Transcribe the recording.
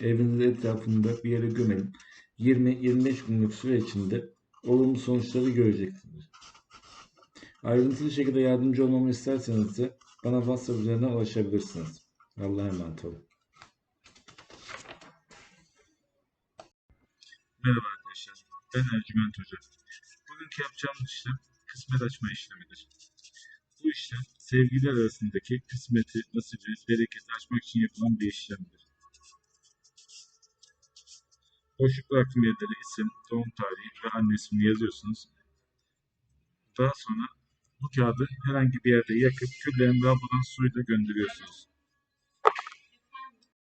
Evinizin etrafında bir yere gömelim. 20-25 günlük süre içinde olumlu sonuçları göreceksiniz. Ayrıntılı şekilde yardımcı olmamı isterseniz de bana WhatsApp üzerinden ulaşabilirsiniz. Allah'a emanet olun. Merhaba arkadaşlar. Ben Ercüment Hoca. Bugünkü yapacağımız işlem kısmet açma işlemidir. Bu işlem sevgililer arasındaki kısmeti, nasibi, bereketi açmak için yapılan bir işlemdir. Boşluk bıraktığım yerlere isim, doğum tarihi ve anne ismini yazıyorsunuz. Daha sonra bu kağıdı herhangi bir yerde yakıp küllerini lavabodan suyla gönderiyorsunuz.